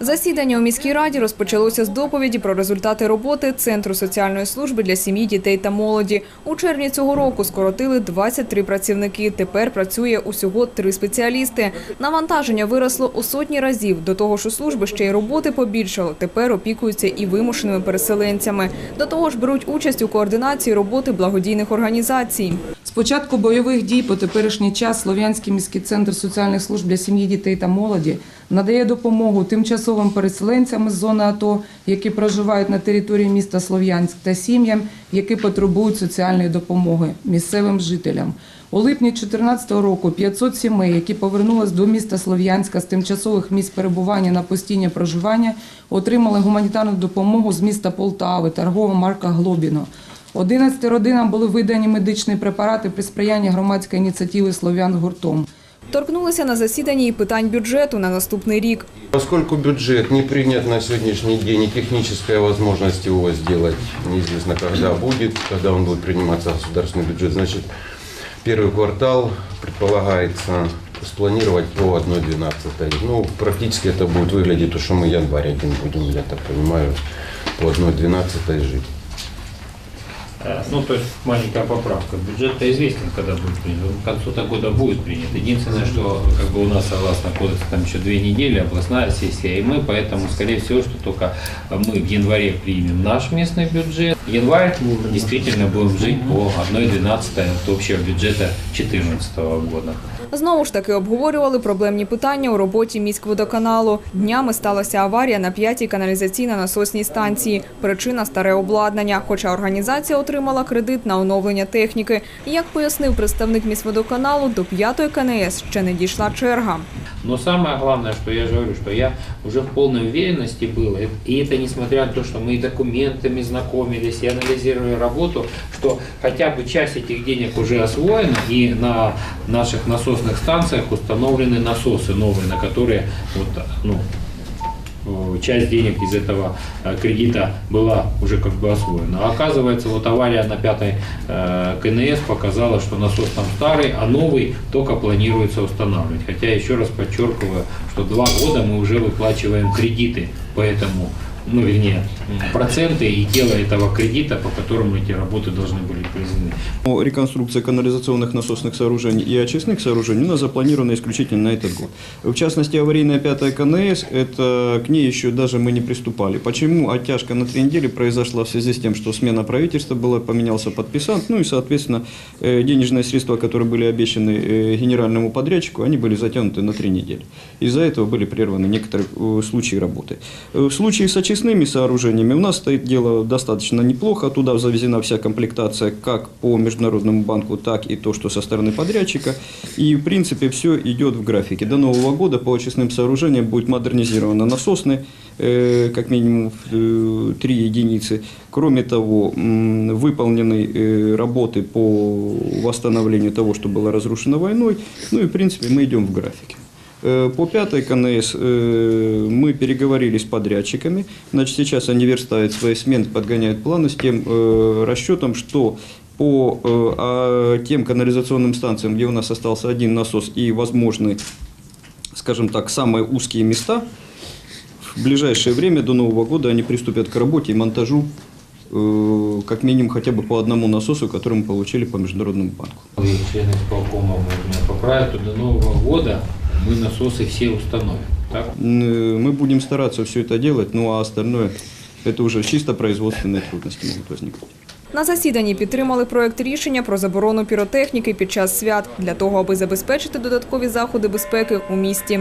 Засідання у міській раді розпочалося з доповіді про результати роботи Центру соціальної служби для сім'ї, дітей та молоді. У червні цього року скоротили 23 працівники. Тепер працює усього три спеціалісти. Навантаження виросло у сотні разів. До того ж у служби ще й роботи побільшало. Тепер опікуються і вимушеними переселенцями. До того ж беруть участь у координації роботи благодійних організацій. З початку бойових дій по теперішній час Слов'янський міський центр соціальних служб для сім'ї, дітей та молоді надає допомогу тимчасовим переселенцям з зони АТО, які проживають на території міста Слов'янськ, та сім'ям, які потребують соціальної допомоги місцевим жителям. У липні 2014 року 500 сімей, які повернулись до міста Слов'янська з тимчасових місць перебування на постійне проживання, отримали гуманітарну допомогу з міста Полтави, торгова марка Глобіно. 11 родинам були видані медичні препарати при сприянні громадської ініціативи Слов'ян гуртом. Торкнулися на засіданні і питань бюджету на наступний рік. Поскольку бюджет не принят на сегодняшний день и техническая возможность его сделать неизвестно когда будет, когда он будет приниматься государственный бюджет, значит первый квартал предполагается спланировать по 1.12. Ну, практически это будет выглядеть, то, что мы январь один будем, я так понимаю, по 1.12 жить. Э, Ну, то есть маленькая поправка. Бюджет-то известен, когда будет принят. Он к концу года будет принят. Единственное, что как бы у нас, согласно кодексу, там еще две недели, областная сессия, и мы, поэтому, скорее всего, что только мы в январе примем наш местный бюджет. Январь действительно будем жить по 1,12 от общего бюджета 2014 года. Знову ж таки обговорювали проблемні питання у роботі міськводоканалу. Днями сталася аварія на п'ятій каналізаційно-насосній станції. Причина – старе обладнання, хоча організація отримала кредит на оновлення техніки. Як пояснив представник міськводоканалу, до п'ятої КНС ще не дійшла черга. Но самое главное, что я же говорю, что я уже в полной уверенности был, и это несмотря на то, что мы и документами знакомились, и анализировали работу, что хотя бы часть этих денег уже освоена, и на наших насосных станциях установлены насосы новые, на которые вот, ну, э, часть денег из этого э, кредита была уже как бы освоена. А оказывается, вот авария на пятой э, КНС показала, что насос там старый, а новый только планируется устанавливать. Хотя еще раз подчеркиваю, что два года мы уже выплачиваем кредиты, поэтому ну, вернее, проценты и тело этого кредита, по которому эти работы должны были произведены. Реконструкция канализационных насосных сооружений и очистных сооружений у нас запланирована исключительно на этот год. В частности, аварийная пятая КНС, это к ней еще даже мы не приступали. Почему оттяжка на три недели произошла в связи с тем, что смена правительства была, поменялся подписант, ну и, соответственно, э, денежные средства, которые были обещаны э, генеральному подрядчику, они были затянуты на три недели. Из-за этого были прерваны некоторые э, случаи работы. В случае с очистными сооружениями у нас стоит дело достаточно неплохо. Туда завезена вся комплектация как по Международному банку, так и то, что со стороны подрядчика. И, в принципе, все идет в графике. До Нового года по очистным сооружениям будет модернизировано насосны, э, как минимум э, три единицы. Кроме того, выполнены э, работы по восстановлению того, что было разрушено войной. Ну и, в принципе, мы идем в графике. Э, По пятой КНС э, мы переговорили с подрядчиками. Значит, сейчас они верстают свои смены, подгоняют планы с тем э, расчетом, что по а, тем канализационным станциям, где у нас остался один насос и возможны, скажем так, самые узкие места, в ближайшее время до Нового года они приступят к работе и монтажу как минимум хотя бы по одному насосу, который мы получили по Международному банку. Члены исполкома меня поправить, то до Нового года мы насосы все установим. Так? Н- Мы будем стараться все это делать, ну а остальное это уже чисто производственные трудности могут возникнуть. На засіданні підтримали проект рішення про заборону піротехніки під час свят для того, аби забезпечити додаткові заходи безпеки у місті.